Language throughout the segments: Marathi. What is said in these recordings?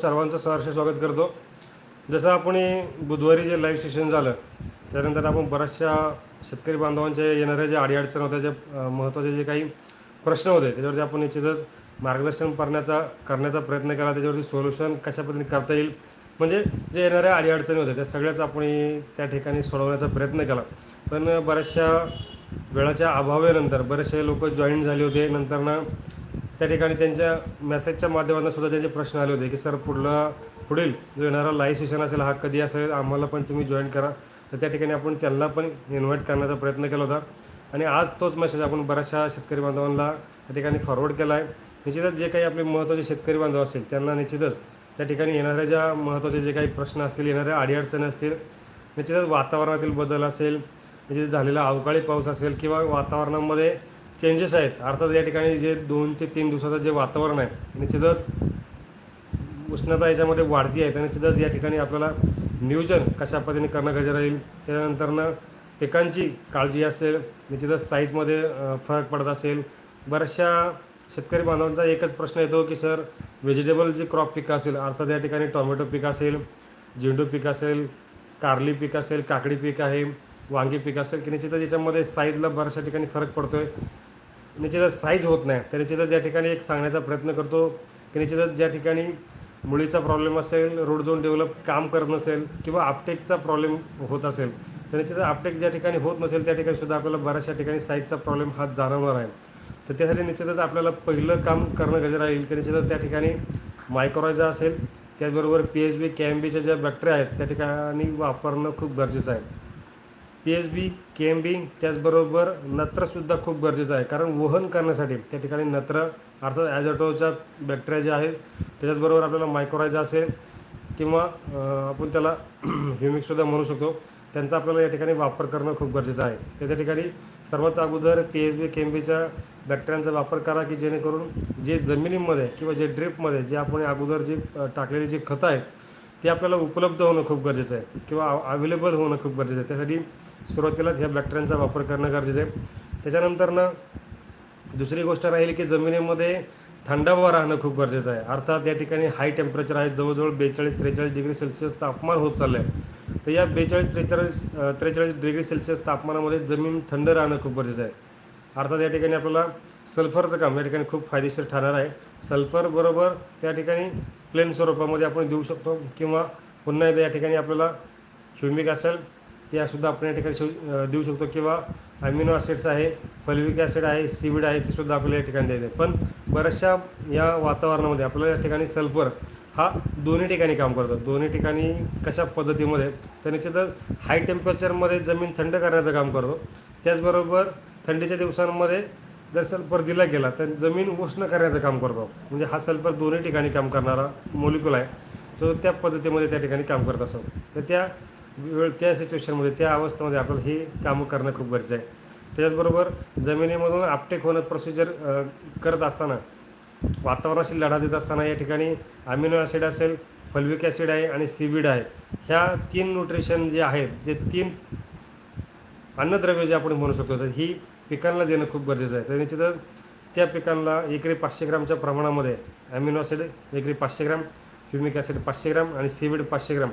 सर्वांचं सहर्ष स्वागत करतो. जसं आपण बुधवारी जे लाईव्ह सेशन झालं त्यानंतर आपण बऱ्याचशा शेतकरी बांधवांच्या येणाऱ्या ज्या अडीअडचण होत्या जे महत्त्वाचे जे काही प्रश्न होते त्याच्यावरती आपण निश्चितच मार्गदर्शन करण्याचा करण्याचा प्रयत्न केला त्याच्यावरती सोल्युशन कशा पद्धतीने करता येईल. म्हणजे जे येणाऱ्या अडीअडचणी होत्या त्या सगळ्याच आपण त्या ठिकाणी सोडवण्याचा प्रयत्न केला. पण बऱ्याचशा वेळाच्या अभावानंतर बरेचसे लोक जॉईन झाले होते. नंतर ना त्या ठिकाणी त्यांच्या मेसेजच्या माध्यमातून सुद्धा त्यांचे प्रश्न आले होते की सर पुढला पुढील जो येणारा लाईव्ह सेशन असेल हा कधी असेल? आम्हाला पण तुम्ही जॉईन करा. तर त्या ठिकाणी आपण त्यांना पण इन्व्हाइट करण्याचा प्रयत्न केला होता. आणि आज तोच मेसेज आपण बऱ्याचशा शेतकरी बांधवांना त्या ठिकाणी फॉरवर्ड केला आहे निश्चितच जे काही आपले महत्त्वाचे शेतकरी बांधव असतील त्यांना निश्चितच त्या ठिकाणी येणाऱ्या ज्या महत्त्वाचे जे काही प्रश्न असतील येणाऱ्या अडीअडचणी असतील निश्चितच वातावरणातील बदल असेल निश्चित झालेला अवकाळी पाऊस असेल किंवा वातावरणामध्ये चेंजेस आहेत. अर्थात या ठिकाणी जे दोन ते तीन दिवसाचं जे वातावरण आहे निश्चितच उष्णता याच्यामध्ये वाढती आहे. तर निश्चितच या ठिकाणी आपल्याला नियोजन कशा पद्धतीने करणं गरजेचं राहील त्याच्यानंतरनं पिकांची काळजी असेल निश्चितच साईजमध्ये फरक पडत असेल. बऱ्याचशा शेतकरी बांधवांचा एकच प्रश्न येतो की सर व्हेजिटेबल जे क्रॉप पिकं असेल अर्थात या ठिकाणी टोमॅटो पीक असेल झेंडू पीक असेल कारली पीक असेल काकडी पीक आहे वांगी पीक असेल की निश्चितच याच्यामध्ये साईजला बऱ्याचशा ठिकाणी फरक पडतो आहे निश्चितच साईज होत नाही. तर निश्चितच ज्या ठिकाणी एक सांगण्याचा प्रयत्न करतो की निश्चितच ज्या ठिकाणी मुळीचा प्रॉब्लेम असेल रोड झोन डेव्हलप काम करत नसेल किंवा आपटेकचा प्रॉब्लेम होत असेल तर निश्चितच आपटेक ज्या ठिकाणी होत नसेल त्या ठिकाणी सुद्धा आपल्याला बऱ्याचशा ठिकाणी साईजचा प्रॉब्लेम हा जाणवणार आहे. तर त्यासाठी निश्चितच आपल्याला पहिलं काम करणं गरजेचं राहील की निश्चितच त्या ठिकाणी मायक्रोरायझा असेल त्याचबरोबर P H B K M बीच्या ज्या बॅक्टेरिया आहेत त्या ठिकाणी वापरणं खूप गरजेचं आहे. P H B K M B त्याचबरोबर नत्रसुद्धा खूप गरजेचं आहे. कारण वहन करण्यासाठी त्या ठिकाणी नत्र अर्थात ॲझोटोच्या बॅक्टेरिया जे आहेत त्याच्याचबरोबर आपल्याला मायक्रोरायझा असेल किंवा आपण त्याला ह्युमिकसुद्धा म्हणू शकतो. त्यांचा आपल्याला या ठिकाणी वापर करणं खूप गरजेचं आहे. तर त्या ठिकाणी सर्वात अगोदर P H B K M बीच्या बॅक्टेरियांचा वापर करा की जेणेकरून जे जमिनीमध्ये किंवा जे ड्रिपमध्ये जे आपण अगोदर जे टाकलेली जी खतं आहेत ते आपल्याला उपलब्ध होणं खूप गरजेचं आहे किंवा अवेलेबल होणं खूप गरजेचं आहे. त्यासाठी सुरुवातीलाच ह्या बॅक्टेरियांचा वापर करणं गरजेचं आहे. त्याच्यानंतरनं दुसरी गोष्ट राहील की जमिनीमध्ये थंडावा राहणं खूप गरजेचं आहे. अर्थात या ठिकाणी हाय टेम्परेचर आहे जवळजवळ बेचाळीस त्रेचाळीस डिग्री सेल्सिअस तापमान होत चाललं आहे तर या बेचाळीस त्रेचाळीस त्रेचाळीस डिग्री सेल्सिअस तापमानामध्ये जमीन थंड राहणं खूप गरजेचं आहे. अर्थात या ठिकाणी आपल्याला सल्फरचं काम या ठिकाणी खूप फायदेशीर ठरणार आहे. सल्फरबरोबर त्या ठिकाणी प्लेन स्वरूपामध्ये आपण देऊ शकतो किंवा पुन्हा एकदा या ठिकाणी आपल्याला ह्युमिक असेल त्यासुद्धा आपण या ठिकाणी शिव- देऊ शकतो. किंवा अमिनो ॲसिड्स आहे फलविक ॲसिड आहे सीविड आहे ते सुद्धा आपल्याला या ठिकाणी द्यायचं आहे. पण बऱ्याचशा या वातावरणामध्ये आपल्याला या ठिकाणी सल्फर हा दोन्ही ठिकाणी काम करतो. दोन्ही ठिकाणी कशा पद्धतीमध्ये तर निश्चितच हाय टेम्परेचरमध्ये जमीन थंड करण्याचं काम करतो. त्याचबरोबर थंडीच्या दिवसांमध्ये जर सल्फर दिला गेला तर जमीन उष्ण करण्याचं काम करतो. म्हणजे हा सल्फर दोन्ही ठिकाणी काम करणारा मोलिक्युल आहे. तो त्या पद्धतीमध्ये त्या ठिकाणी काम करत असतो. तर त्या वेळ त्या सिच्युएशनमध्ये त्या अवस्थेमध्ये आपल्याला हे कामं करणं खूप गरजेचं आहे. त्याचबरोबर जमिनीमधून आपटेक होणं प्रोसिजर करत असताना वातावरणाशी लढा देत असताना या ठिकाणी अमिनो ॲसिड असेल फल्विक ॲसिड आहे आणि सीविड आहे. ह्या तीन न्यूट्रिशन जे आहेत जे तीन अन्नद्रव्य जे आपण म्हणू शकतो तर ही पिकांना देणं खूप गरजेचं आहे. तर निश्चितच त्या पिकांना एकरी पाचशे ग्रामच्या प्रमाणामध्ये ॲमिनो ॲसिड एकरी पाचशे ग्राम ह्युमिक ॲसिड पाचशे ग्राम आणि सीविड पाचशे ग्राम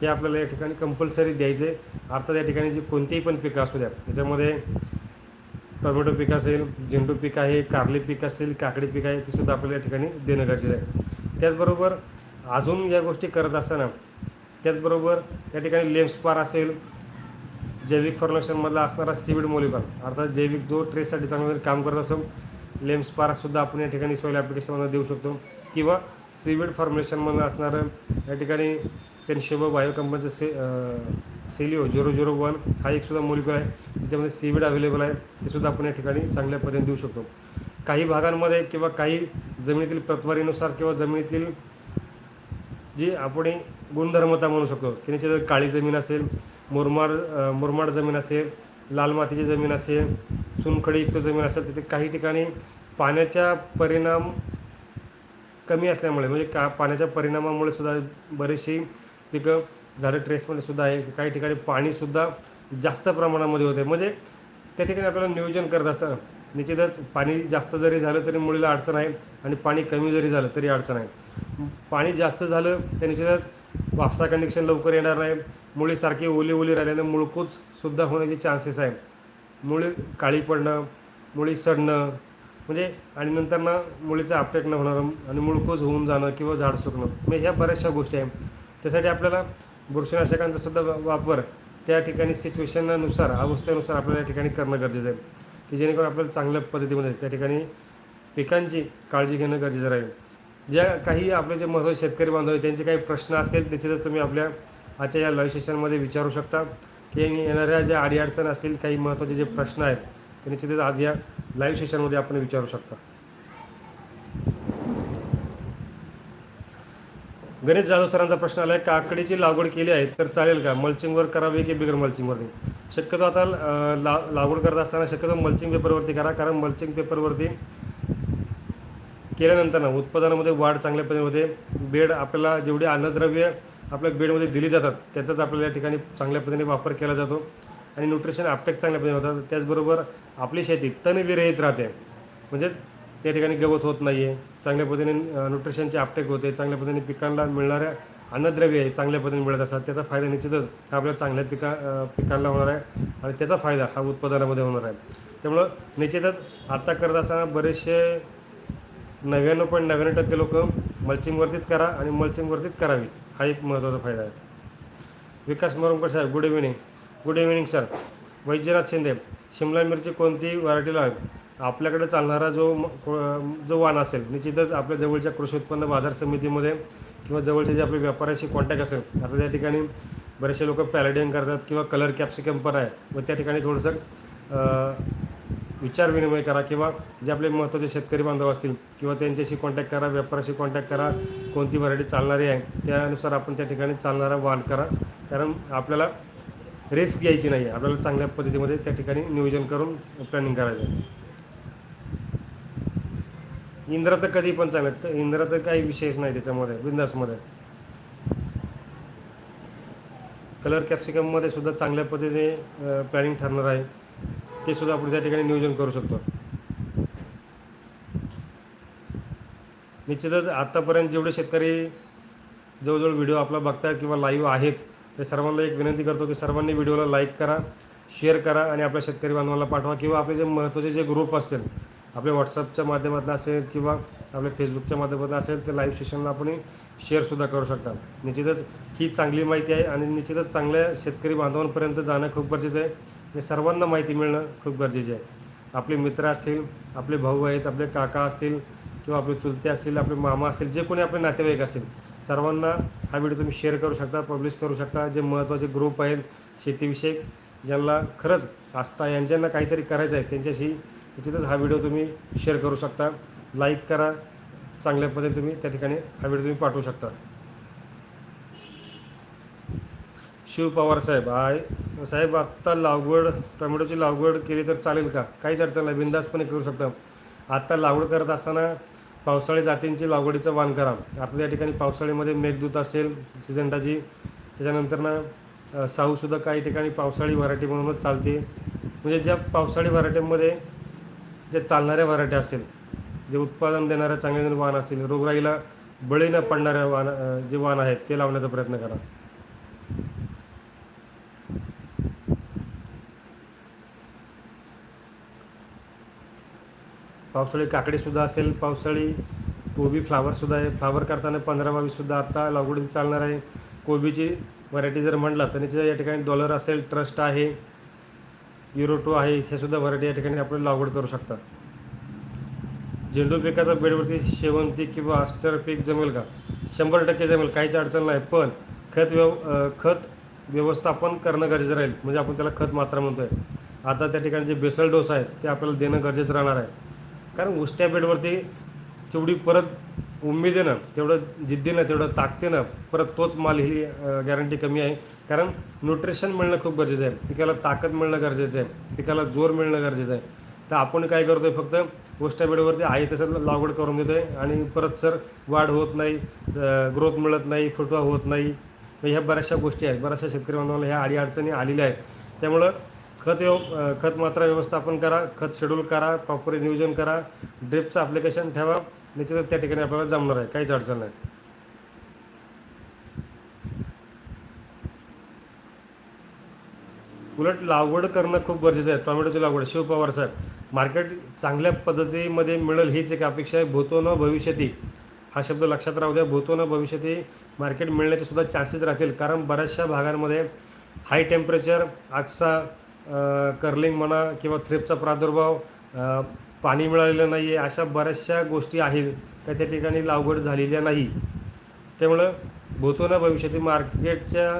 हे आपल्याला या ठिकाणी कंपल्सरी द्यायचे अर्थात या ठिकाणी जे कोणतीही पण पिकं असू द्या त्याच्यामध्ये टोमॅटो पीक असेल झेंडू पीक आहे कारली पीक असेल काकडी पीक आहे ते सुद्धा आपल्याला या ठिकाणी देणं गरजेचं आहे. त्याचबरोबर अजून या गोष्टी करत असताना त्याचबरोबर या ठिकाणी लेम्सपार असेल जैविक फॉर्मेशनमधला असणारा सीविड मोलिपार अर्थात जैविक जो ट्रेससाठी चांगलं काम करत असो लेम्सपारसुद्धा आपण या ठिकाणी सॉईल ॲप्लिकेशनमध्ये देऊ शकतो. किंवा सीविड फॉर्मेशनमधलं असणारं या ठिकाणी पेनशेबो बायो कंपनीचं से सेलिओ झिरो झिरो वन हा एक सुद्धा मोलिक्युल आहे. त्याच्यामध्ये सीविड अवेलेबल आहे. ते सुद्धा आपण या ठिकाणी चांगल्या पद्धतीने देऊ शकतो. काही भागांमध्ये किंवा काही जमिनीतील प्रतवारीनुसार किंवा जमिनीतील जी आपण गुणधर्मता म्हणू शकतो की जर काळी जमीन असेल मुरमाड मुरमाड जमीन असेल लाल मातीची जमीन असेल चुनखडीयुक्त जमीन असेल तिथे काही ठिकाणी पाण्याचा परिणाम कमी असल्यामुळे म्हणजे का पाण्याच्या परिणामामुळे सुद्धा बरीचशी पिकं झाडं ट्रेसमध्ये सुद्धा आहे. काही ठिकाणी पाणीसुद्धा जास्त प्रमाणामध्ये होते. म्हणजे त्या ठिकाणी आपल्याला नियोजन करत असताना निश्चितच पाणी जास्त जरी झालं तरी मुलीला अडचण आहे आणि पाणी कमी जरी झालं तरी अडचण आहे. पाणी जास्त झालं तर निश्चितच वापसा कंडिक्शन लवकर येणार नाही. मुळीसारखी ओली ओली राहिल्याने मुळकूच सुद्धा होण्याचे चान्सेस आहे. मुळी काळी पडणं मुळी सडणं म्हणजे आणि नंतर ना मुळीचं आपटेक न होणार आणि मुळकूच होऊन जाणं किंवा झाड सुकणं. म्हणजे ह्या बऱ्याचशा गोष्टी आहेत त्यासाठी आपल्याला बुरशीनाशकांचा सुद्धा वापर त्या ठिकाणी सिच्युएशननुसार अवस्थेनुसार आपल्याला या ठिकाणी करणं गरजेचं आहे. की जेणेकरून आपल्याला चांगल्या पद्धतीमध्ये त्या ठिकाणी पिकांची काळजी घेणं गरजेचं राहील. ज्या काही आपले जे महत्त्वाचे शेतकरी बांधव आहेत त्यांचे काही प्रश्न असेल त्याचे तुम्ही आपल्या आजच्या या लाईव्ह सेशनमध्ये विचारू शकता. की येणाऱ्या ज्या अडीअडचण असतील काही महत्त्वाचे जे प्रश्न आहेत ते निश्चितच आज या लाईव्ह सेशनमध्ये आपण विचारू शकता. गणेश जाधव सरांचा प्रश्न आला आहे काकडीची लागवड केली आहे तर चालेल का? मल्चिंगवर करावी की बिगर मल्चिंगवरती? शक्यतो आता ला लागवड करत असताना शक्यतो मल्चिंग पेपरवरती करा कारण मल्चिंग पेपरवरती केल्यानंतर ना उत्पादनामध्ये वाढ चांगल्या पद्धतीने होते. बेड आपल्याला जेवढी अन्नद्रव्य आपल्या बेडमध्ये दिली जातात त्याचाच आपल्याला या ठिकाणी चांगल्या पद्धतीने वापर केला जातो. आणि न्यूट्रिशन आपटेक चांगल्या पद्धतीने होतात. त्याचबरोबर आपली शेती तणविरहित राहते. म्हणजेच त्या ठिकाणी गवत होत नाही आहे चांगल्या पद्धतीने न्यूट्रिशनचे आपटेक होते. चांगल्या पद्धतीने पिकांना मिळणाऱ्या अन्नद्रव्य आहे चांगल्या पद्धतीने मिळत असतात. त्याचा फायदा निश्चितच हा आपल्या चांगल्या पिका पिकांना होणार आहे आणि त्याचा फायदा हा उत्पादनामध्ये होणार आहे. त्यामुळं निश्चितच आत्ता करत असताना बरेचसे नव्याण्णव पॉईंट नव्याण्णव टक्के लोक मल्चिंगवरतीच करा आणि मल्चिंगवरतीच करावी. हा एक महत्त्वाचा फायदा आहे. विकास मोरमकर साहेब good evening good evening sir Vaidyanath Shinde Shimla मिरची कोणती व्हरायटीला आहे आपल्याकडे चालणारा जो म- को- जो वाण असेल निश्चितच आपल्या जवळच्या कृषी उत्पन्न बाजार समितीमध्ये किंवा जवळचे जे आपले व्यापाऱ्याशी कॉन्टॅक्ट असेल आता त्या ठिकाणी बरेचसे लोक पॅलेडियम करतात किंवा कलर कॅप्सिकम पण आहे. मग त्या ठिकाणी थोडंसं विचार विनिमय करा किंवा जे आपले महत्त्वाचे शेतकरी बांधव असतील किंवा त्यांच्याशी कॉन्टॅक्ट करा व्यापाराशी कॉन्टॅक्ट करा कोणती व्हरायटी चालणारी आहे त्यानुसार आपण त्या ठिकाणी चालणारा वाण करा. कारण आपल्याला रिस्क घ्यायची नाही आहे आपल्याला चांगल्या पद्धतीमध्ये त्या ठिकाणी नियोजन करून प्लॅनिंग करायचं आहे. इंद्र तर कधी पण चांगलं इंद्र तर काही विषयच नाही त्याच्यामध्ये बिंदासमध्ये. कलर कॅप्सिकममध्ये सुद्धा चांगल्या पद्धतीने प्लॅनिंग ठरणार आहे. ते सुद्धा आपण त्या ठिकाणी नियोजन करू शकतो. निश्चितच आत्तापर्यंत जेवढे शेतकरी जवळजवळ व्हिडिओ आपला बघतात किंवा लाईव्ह आहेत ते सर्वांना एक विनंती करतो की सर्वांनी व्हिडिओला लाईक करा शेअर करा आणि आपल्या शेतकरी बांधवांना पाठवा किंवा आपले जे महत्त्वाचे जे ग्रुप असतील आपल्या व्हॉट्सअपच्या माध्यमातून असेल किंवा आपल्या फेसबुकच्या माध्यमातून असेल ते लाईव्ह सेशनला आपण शेअरसुद्धा करू शकता. निश्चितच ही चांगली माहिती आहे आणि निश्चितच चांगल्या शेतकरी बांधवांपर्यंत जाणं खूप गरजेचं आहे. आणि सर्वांना माहिती मिळणं खूप गरजेचे आहे. आपले मित्र असतील आपले भाऊ आहेत आपले काका असतील किंवा आपले चुलते असतील आपले मामा असतील जे कोणी आपले नातेवाईक असतील सर्वांना हा व्हिडिओ तुम्ही शेअर करू शकता पब्लिश करू शकता. जे महत्त्वाचे ग्रुप आहेत शेतीविषयक ज्यांना खरंच आस्था आहे काहीतरी करायचं आहे त्यांच्याशी निश्चितच हा व्हिडिओ तुम्ही शेअर करू शकता. लाईक करा. चांगल्या पद्धतीने तुम्ही त्या ठिकाणी हा व्हिडिओ तुम्ही पाठवू शकता. शिव पवार साहेब आय साहेब आत्ता लागवड टोमॅटोची लागवड केली तर चालेल का? काहीच अडचण नाही बिंदासपणे करू शकता. आत्ता लागवड करत असताना पावसाळी जातींची लागवडीचं वाण करा. आता त्या ठिकाणी पावसाळीमध्ये मेघदूत असेल सिजंटाची. त्याच्यानंतर ना साऊसुद्धा काही ठिकाणी पावसाळी व्हरायटी म्हणूनच चालते. म्हणजे ज्या पावसाळी व्हरायटीमध्ये ज्या चालणाऱ्या व्हरायट्या असेल जे उत्पादन देणाऱ्या चांगले वाण असेल रोगराईला बळी न पडणाऱ्या वाण जे वाण आहेत ते लावण्याचा प्रयत्न करा. पावसाळी काकडीसुद्धा असेल पावसाळी कोबी फ्लावरसुद्धा आहे. फ्लावर करताना पंधरा बावीससुद्धा आत्ता लागवडीत चालणार आहे. कोबीची व्हरायटी जर म्हटलं तर त्याच्या या ठिकाणी डॉलर असेल ट्रस्ट आहे. युरोटो आहे इथे सुद्धा व्हरायटी या ठिकाणी आपण लागवड करू शकता झेंडू पिकाचा बेडवरती शेवंती किंवा अस्टर पीक जमेल का? शंभर टक्के जमेल काहीच अडचण नाही पण खत व्यव खत व्यवस्थापन करणं गरजेचं राहील. म्हणजे आपण त्याला खत मात्रा म्हणतो आहे आता त्या ठिकाणी जे बेसल डोस आहेत ते आपल्याला देणं गरजेचं राहणार आहे. कारण उष्ट्या बेडवरती तेवढी परत उमेदीनं तेवढं जिद्दीनं तेवढं ताकदीनं परत तोच माल ही गॅरंटी कमी आहे. कारण न्यूट्रिशन मिळणं खूप गरजेचं आहे. पिकाला ताकद मिळणं गरजेचं आहे. पिकाला जोर मिळणं गरजेचं आहे. तर आपण काय करतोय फक्त उष्ट्या बेडवरती आहे तसं लागवड करून देतोय. आणि परत सर वाढ होत नाही ग्रोथ मिळत नाही फुटवा होत नाही. ह्या बऱ्याचशा गोष्टी आहेत. बऱ्याचशा शेतकरी बांधवांना ह्या अडीअडचणी आलेल्या आहेत. त्यामुळं खत व्यव खत मात्रा व्यवस्थापन करा खत शेड्यूल करा प्रॉपर नियोजन करा ड्रिपचं ॲप्लिकेशन ठेवा. निश्चितच त्या ठिकाणी आपल्याला जमणार आहे काहीच अडचण नाही. उलट लागवड करणं खूप गरजेचं आहे. टोमॅटोची लागवड शिवपवार साहेब मार्केट चांगल्या पद्धतीमध्ये मिळेल हीच एक अपेक्षा आहे. भूतो न भविष्यती हा शब्द लक्षात राहू द्या. भूतो न भविष्यती मार्केट मिळण्याचे सुद्धा चान्सेस राहतील. कारण बऱ्याचशा भागांमध्ये हाय टेम्परेचर आजचा कर्लिंग म्हणा किंवा थ्रिपचा प्रादुर्भाव पाणी मिळालेलं नाही आहे अशा बऱ्याचशा गोष्टी आहेत त्या त्या ठिकाणी लागवड झालेल्या नाही. त्यामुळं भूतोना भविष्यातील मार्केटच्या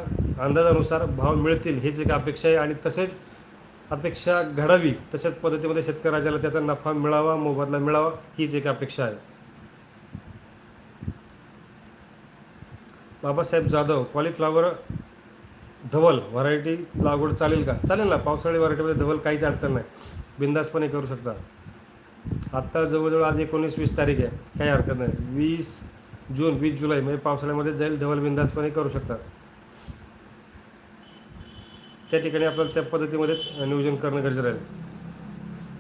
अंदाजानुसार भाव मिळतील हीच एक अपेक्षा आहे. आणि तसेच अपेक्षा घडावी तशाच पद्धतीमध्ये शेतकऱ्याला त्याचा नफा मिळावा मोबदला मिळावा हीच एक अपेक्षा आहे. बाबासाहेब जाधव कॉलीफ्लावर धवल व्हरायटी लागवड चालेल का? चालेल ना पावसाळी व्हरायटीमध्ये धवल काहीच अडचण नाही. बिंदासपणे करू शकता. आत्ता जवळजवळ आज एकोणीस वीस तारीख आहे. काही हरकत नाही. वीस जून वीस जुलै म्हणजे पावसाळ्यामध्ये जाईल धवल बिंदासपणे करू शकतात. त्या ठिकाणी आपल्याला त्या पद्धतीमध्येच नियोजन करणं गरजेचं राहील.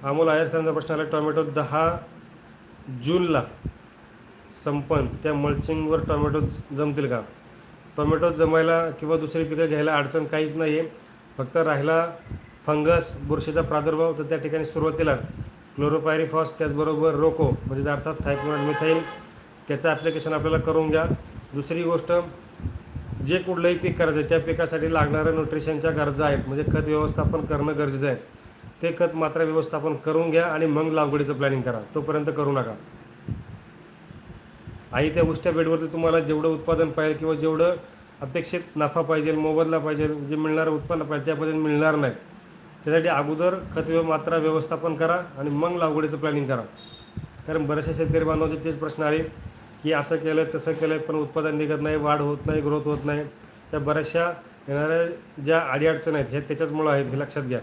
अमोल आयर सरांचा प्रश्न आला टोमॅटो दहा जूनला संपन त्या मल्चिंगवर टोमॅटो जमतील का? टोमॅटो जमायला किंवा दुसरी पिकं घ्यायला अडचण काहीच नाही आहे फक्त राहिला फंगस बुरशीचा प्रादुर्भाव तर त्या ठिकाणी सुरुवातीला क्लोरोपायरिफॉस त्याचबरोबर रोको म्हणजे अर्थात थायक्लोराइड मिथाईल त्याचं ॲप्लिकेशन आपल्याला करून घ्या. दुसरी गोष्ट जे कुठलंही पीक करायचं आहे त्या पिकासाठी लागणाऱ्या न्यूट्रिशनच्या गरजा आहेत. म्हणजे खत व्यवस्थापन करणं गरजेचं आहे. ते खत मात्र व्यवस्थापन करून घ्या आणि मग लागवडीचं प्लॅनिंग करा. तोपर्यंत करू नका. आई त्या उष्ट्या बेडवरती तुम्हाला जेवढं उत्पादन पाहिजे किंवा जेवढं अपेक्षित नफा पाहिजे मोबदला पाहिजे जे मिळणारं उत्पन्न पाहिजे त्यापर्यंत मिळणार नाही. त्यासाठी अगोदर खत मात्रा व्यवस्थापन करा आणि मग लागवडीचं प्लॅनिंग करा. कारण बऱ्याचशा शेतकरी बांधवांचे तेच प्रश्न आले की असं केलं तसं केलं पण उत्पादन निघत नाही वाढ होत नाही ग्रोथ होत नाही. त्या बऱ्याचशा येणाऱ्या ज्या अडीअडचण आहेत हे त्याच्याचमुळं आहेत हे लक्षात घ्या.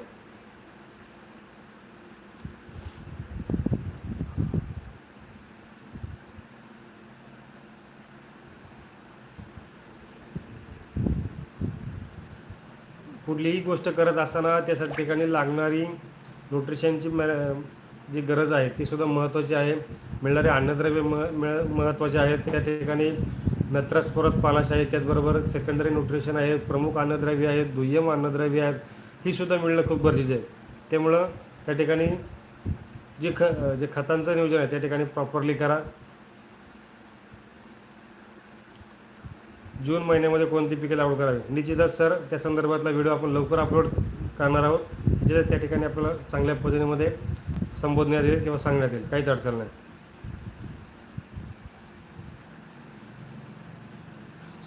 कुठलीही गोष्ट करत असताना त्या ठिकाणी लागणारी न्यूट्रिशनची मॅ जी गरज आहे ती सुद्धा महत्त्वाची आहे. मिळणारे अन्नद्रव्य म मिळ महत्त्वाचे आहेत. त्या ठिकाणी नत्रस्फोरत परत पालाश आहे. त्याचबरोबर सेकंडरी न्यूट्रिशन आहे. प्रमुख अन्नद्रव्य आहेत. दुय्यम अन्नद्रव्य आहेत. ही सुद्धा मिळणं खूप गरजेचं आहे. त्यामुळं त्या ठिकाणी जे ख जे खतांचं नियोजन आहे त्या ठिकाणी प्रॉपरली करा. जून महिन्यामध्ये कोणती पिके लागवड करावी? निश्चितच सर त्या संदर्भातला व्हिडिओ आपण लवकर अपलोड करणार आहोत. निश्चितच त्या ठिकाणी आपल्याला चांगल्या पद्धतीमध्ये संबोधण्यात येईल किंवा सांगण्यात येईल. काहीच अडचण नाही.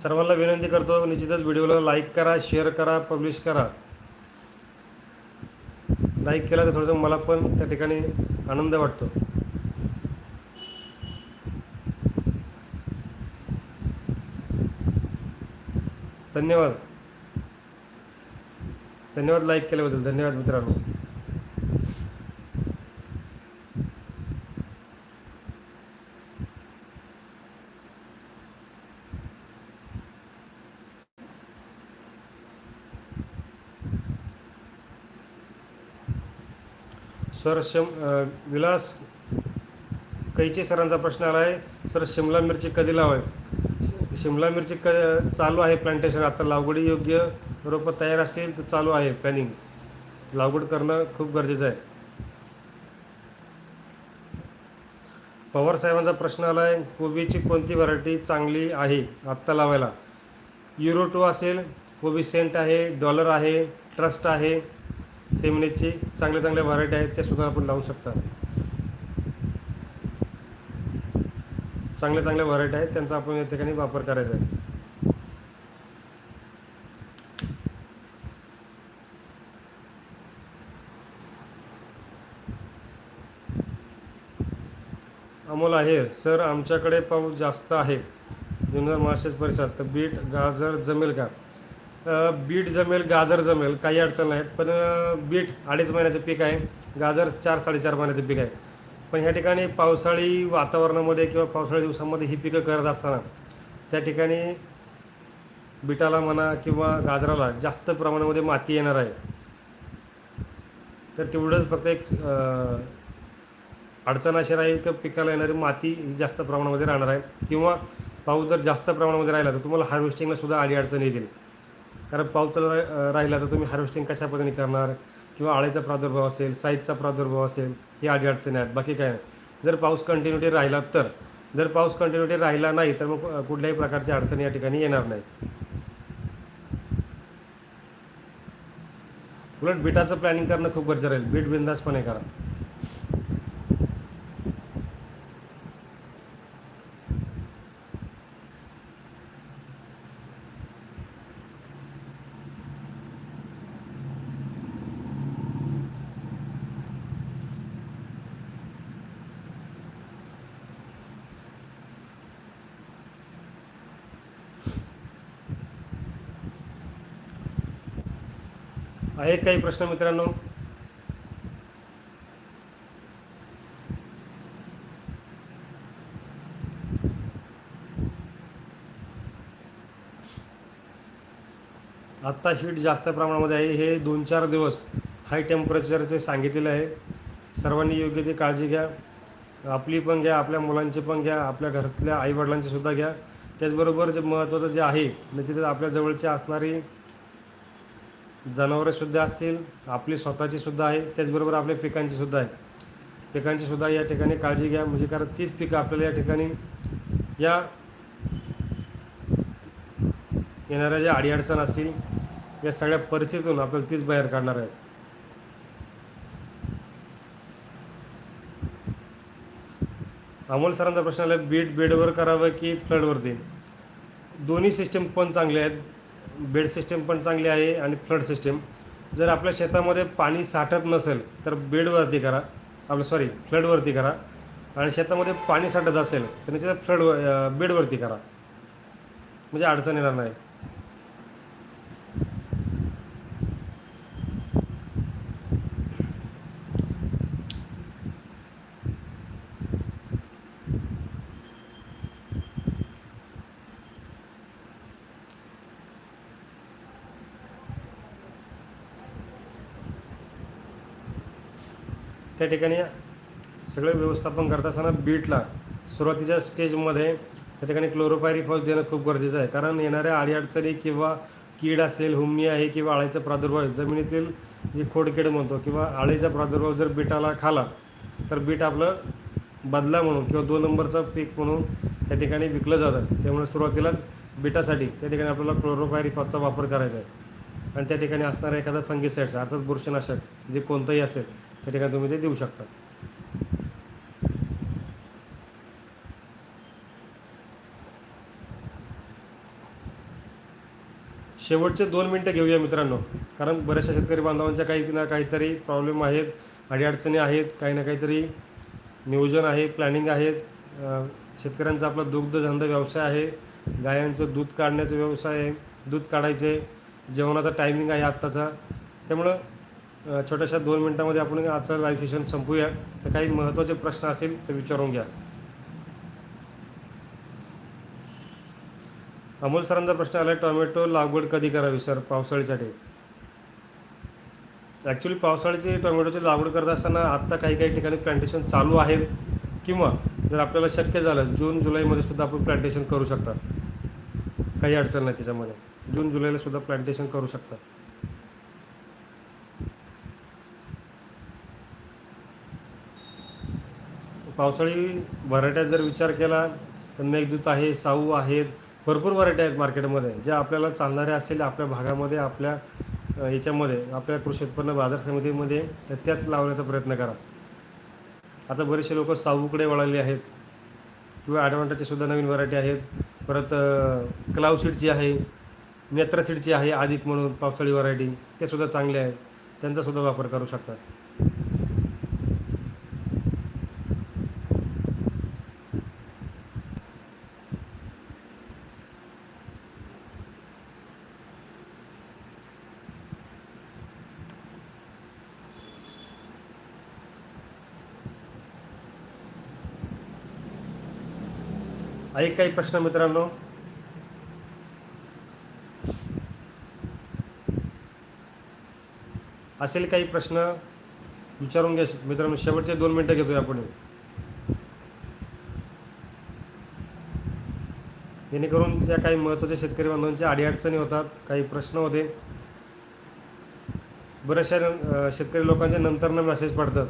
सर्वांना विनंती करतो निश्चितच व्हिडिओला लाईक करा शेअर करा पब्लिश करा. लाईक केला तर थोडंसं मला पण त्या ठिकाणी आनंद वाटतो. धन्यवाद. धन्यवाद लाईक केल्याबद्दल धन्यवाद मित्रांनो. सर शम विलास कैचे सरांचा प्रश्न आला आहे सर शिमला मिरची कधी लावाय शिमला मिरची क चालू आहे प्लांटेशन आता लागवडी योग्य रोपं तयार असेल तर चालू आहे प्लॅनिंग लागवड करणं खूप गरजेचं आहे. पवार साहेबांचा प्रश्न आला आहे कोबीची कोणती व्हरायटी चांगली आहे? आत्ता लावायला. युरो टू असेल कोबी सेंट आहे डॉलर आहे ट्रस्ट आहे. सेमिनीची चांगल्या चांगल्या व्हरायटी आहेत त्या सुद्धा आपण लावू शकता. चांगल्या चांगल्या व्हरायटी आहेत त्यांचा आपण या ठिकाणी वापर करायचा आहे. अमोल आहे सर आमच्याकडे पाऊस जास्त आहे. जुन्नर मार्शेस परिसरात तर बीट गाजर जमेल का? बीट जमेल गाजर जमेल काही अडचण नाही पण बीट अडीच महिन्याचं पीक आहे गाजर चार साडेचार महिन्याचं पीक आहे. पण ह्या ठिकाणी पावसाळी वातावरणामध्ये किंवा पावसाळी दिवसामध्ये ही पिकं करत असताना त्या ठिकाणी बिटाला म्हणा किंवा गाजराला जास्त प्रमाणामध्ये माती येणार आहे. तर तेवढंच फक्त एक अडचण अशी राहील की पिकाला येणारी माती जास्त प्रमाणामध्ये राहणार आहे. किंवा पाऊस जर जास्त प्रमाणामध्ये राहिला तर तुम्हाला हार्वेस्टिंगला सुद्धा आडी अडचण येतील. कारण पाऊस जर रा- राहिला तर तुम्ही हार्वेस्टिंग कशा पद्धतीने करणार? किंवा आळीचा प्रादुर्भाव असेल साईजचा प्रादुर्भाव असेल ही आडी अडचणी आहेत. बाकी काय नाही. जर पाऊस कंटिन्युटी राहिला तर जर पाऊस कंटिन्युटी राहिला नाही तर मग कुठल्याही प्रकारची अडचणी या ठिकाणी येणार नाही उलट बिटाचं प्लॅनिंग करणं खूप गरजेचं राहील. बीट बिंदासपणे करा. आहेत काही प्रश्न मित्रांनो? आत्ता हीट जास्त प्रमाणामध्ये आहे. हे दोन चार दिवस हाय टेम्परेचरचे सांगितलेलं आहे. सर्वांनी योग्य ती काळजी घ्या. आपली पण घ्या आपल्या मुलांची पण घ्या आपल्या घरातल्या आईवडिलांची सुद्धा घ्या. त्याचबरोबर जे महत्त्वाचं जे आहे म्हणजे आपल्या जवळची असणारी जनावरंसुद्धा असतील आपली स्वतःची सुद्धा आहे त्याचबरोबर आपल्या पिकांचीसुद्धा आहे. पिकांचीसुद्धा या ठिकाणी काळजी घ्या म्हणजे कारण तीच पिकं आपल्याला या ठिकाणी या येणाऱ्या ज्या अडीअडचण असतील या सगळ्या परिस्थितीतून आपल्याला तीच बाहेर काढणार आहेत. अमोल सरांचा प्रश्न आला बीट बेडवर करावं की फ्लडवरती? दोन्ही सिस्टम पण चांगले आहेत. बेड सिस्टीम पण चांगली आहे आणि फ्लड सिस्टीम. जर आपल्या शेतामध्ये पाणी साठत नसेल तर बेडवरती करा. आपलं सॉरी फ्लडवरती करा. आणि शेतामध्ये पाणी साठत असेल तर त्याच्यात फ्लड बेडवरती करा. म्हणजे अडचण येणार नाही. ठिकाणी सगळं व्यवस्थापन करत असताना बीटला सुरुवातीच्या स्टेजमध्ये त्या ठिकाणी क्लोरोपायरिफॉस देणं खूप गरजेचं आहे. कारण येणाऱ्या अडीअडचणी किंवा कीड असेल हुम्मी आहे किंवा आळीचा प्रादुर्भाव आहे जमिनीतील जी खोडकीड म्हणतो किंवा आळीचा प्रादुर्भाव जर बीटाला खाला तर बीट आपलं बदला म्हणून किंवा दोन नंबरचं पीक म्हणून त्या ठिकाणी विकलं जातं. त्यामुळे सुरुवातीलाच बीटासाठी त्या ठिकाणी आपल्याला क्लोरोपायरिफॉसचा वापर करायचा आहे. आणि त्या ठिकाणी असणारा एखादं फंगिसाईड्स अर्थात बुरशीनाशक जे कोणतंही असेल तर ठिकाणी तुम्ही ते देऊ शकता शेवटचे दोन मिनटं घेऊया मित्रांनो. कारण बऱ्याचशा शेतकरी बांधवांच्या काही ना काहीतरी प्रॉब्लेम आहेत अडीअडचणी आहेत काही ना काहीतरी नियोजन आहे प्लॅनिंग आहेत. शेतकऱ्यांचा आपला दुग्धधंदा व्यवसाय आहे. गायांचं दूध काढण्याचा व्यवसाय आहे. दूध काढायचे जेवणाचा टायमिंग आहे आत्ताचा. त्यामुळं छोट्याशा दोन मिनटामध्ये आपण आजचं लाईव्ह सेशन संपूया. तर काही महत्त्वाचे प्रश्न असेल तर विचारून घ्या. अमोल सरांचा प्रश्न आला टोमॅटो लागवड कधी करावी सर? पावसाळीसाठी. ॲक्च्युली पावसाळ्याची टोमॅटोची लागवड करत असताना आत्ता काही काही ठिकाणी प्लांटेशन चालू आहेत. किंवा जर आपल्याला शक्य झालं जून जुलैमध्ये सुद्धा आपण प्लांटेशन करू शकता. काही अडचण नाही त्याच्यामध्ये. जून जुलैला सुद्धा प्लांटेशन करू शकता. पावसाळी व्हरायट्या जर विचार केला तर मेघदूत आहे साऊ आहेत भरपूर व्हरायटी आहेत मार्केटमध्ये ज्या आपल्याला चालणाऱ्या असतील आपल्या भागामध्ये आपल्या याच्यामध्ये आपल्या कृषी उत्पन्न बाजार समितीमध्ये तर त्यात लावण्याचा प्रयत्न करा. आता बरेचसे लोक साऊकडे वळाले आहेत किंवा ॲडव्हान्टेजची सुद्धा नवीन व्हरायटी आहेत परत क्लाव सीडची आहे नेत्र सीडची आहे अधिक म्हणून पावसाळी व्हरायटी ते सुद्धा चांगले आहेत त्यांचासुद्धा वापर करू शकतात. काही प्रश्न मित्रांनो? असेल काही प्रश्न विचारून घ्या. मित्रांनो शेवटचे दोन मिनटं घेतोय आपण. जेणेकरून ज्या काही महत्त्वाच्या शेतकरी बांधवांच्या अडीअडचणी होतात काही प्रश्न होते. बऱ्याचशा शेतकरी लोकांच्या नंतरनं मेसेज पडतात.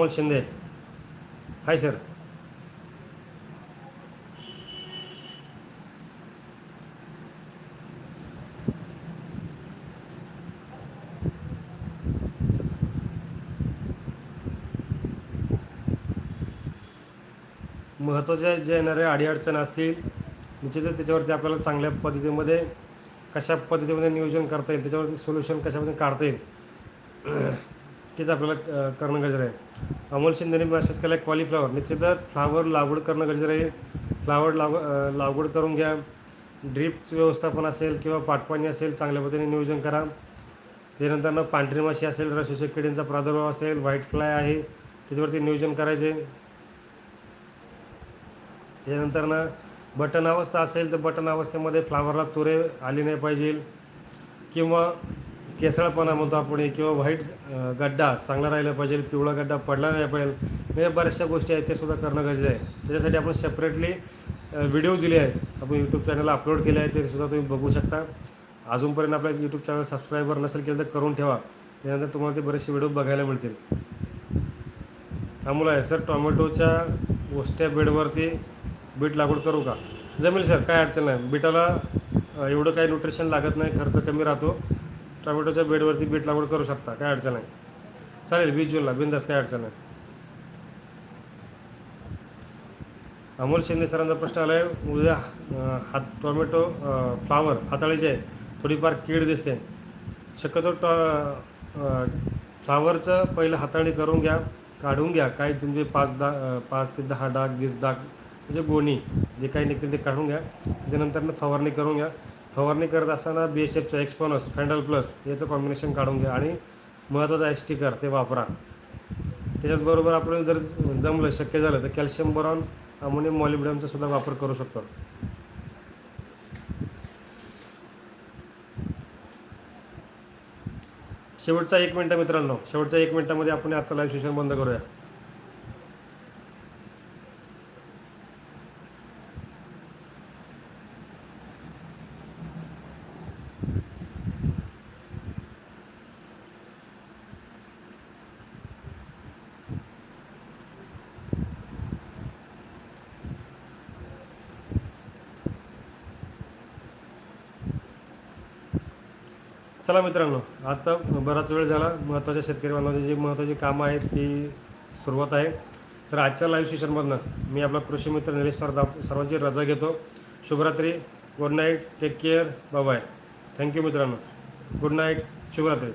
अमोल शिंदे. हाय सर महत्त्वाच्या जे येणाऱ्या अडीअडचण असतील निश्चितच त्याच्यावरती आपल्याला चांगल्या पद्धतीमध्ये कशा पद्धतीमध्ये नियोजन करता येईल त्याच्यावरती सोल्युशन कशामध्ये काढता येईल तेच आपल्याला करणं गरजेचं आहे. अमोल शिंदेने मेसेज केला आहे कॉलीफ्लावर निश्चितच फ्लावर लागवड करणं गरजेचं आहे. फ्लावर लाव लागवड करून घ्या. ड्रीपचं व्यवस्थापन असेल किंवा पाटपाणी असेल चांगल्या पद्धतीने नियोजन करा. त्यानंतर पांढरी माशी असेल रशोषक किडींचा प्रादुर्भाव असेल व्हाईट फ्लाय आहे त्याच्यावरती नियोजन करायचे. त्यानंतर ना बटन अवस्था असेल तर बटन अवस्थेमध्ये फ्लावरला तुरे आली नाही पाहिजे. किंवा केसळपणा म्हणतो आपण किंवा व्हाईट गड्डा चांगला राहिला पाहिजे पिवळा गड्डा पडला नाही पाहिजे. म्हणजे बऱ्याचशा गोष्टी आहेत त्यासुद्धा सुद्धा करणं गरजेचं आहे. त्याच्यासाठी आपण सेपरेटली व्हिडिओ दिले आहेत. आपण यूट्यूब चॅनलला अपलोड केले आहे ते सुद्धा तुम्ही बघू शकता. अजूनपर्यंत आपल्या यूट्यूब चॅनल सबस्क्रायबर नसेल केलं तर करून ठेवा. त्यानंतर तुम्हाला ते बरेचसे व्हिडिओ बघायला मिळतील. अमोल आहे. सर टोमॅटोच्या ओस्ट्या बेडवरती बीट लागवड करू का? जमेल सर. काय अडचण नाही. बीटाला एवढं काही न्यूट्रिशन लागत नाही खर्च कमी राहतो. टोमॅटोच्या बेडवरती बीट लागवड करू शकता काय अडचण नाही. चालेल वीस जूनला बिंदास काय अडचण नाही. अमोल शिंदे सरांचा प्रश्न आला आहे उद्या हात टोमॅटो फ्लावर हाताळीचे आहे थोडीफार कीड दिसते. शक्यतो टॉ फ्लावरचं पहिलं हाताळणी करून घ्या काढून घ्या. काही तुमचे पाच दा पाच ते दहा डाग वीस डाग म्हणजे गोणी जे काही निघतील ते काढून घ्या. त्याच्यानंतर फवारणी करून घ्या. फवारणी करत असताना बी एस एफचं एक्सपॉनस फँडल प्लस याचं कॉम्बिनेशन काढून घ्या आणि महत्त्वाचं आहे स्टिकर ते वापरा. त्याच्याचबरोबर आपण जर जमलं शक्य झालं तर कॅल्शियम बोरॉन अमोनियम मॉलिब्डेमचा सुद्धा वापर करू शकतो. शेवटचा एक मिनटं मित्रांनो. शेवटच्या एक मिनटामध्ये आपण आजचं लाईव्ह सेशन बंद करूया. चला मित्रांनो आजचा बराच वेळ झाला. महत्त्वाच्या शेतकरी बांधवांचे जे महत्त्वाची कामं आहेत ती सुरुवात आहे. तर आजच्या लाईव्ह सेशनमधनं मी आपला कृषी मित्र निलेश सरदा सर्वांची रजा घेतो. शुभरात्री. Good night take care bye thank you मित्रांनो. गुड नाईट शुभरात्री.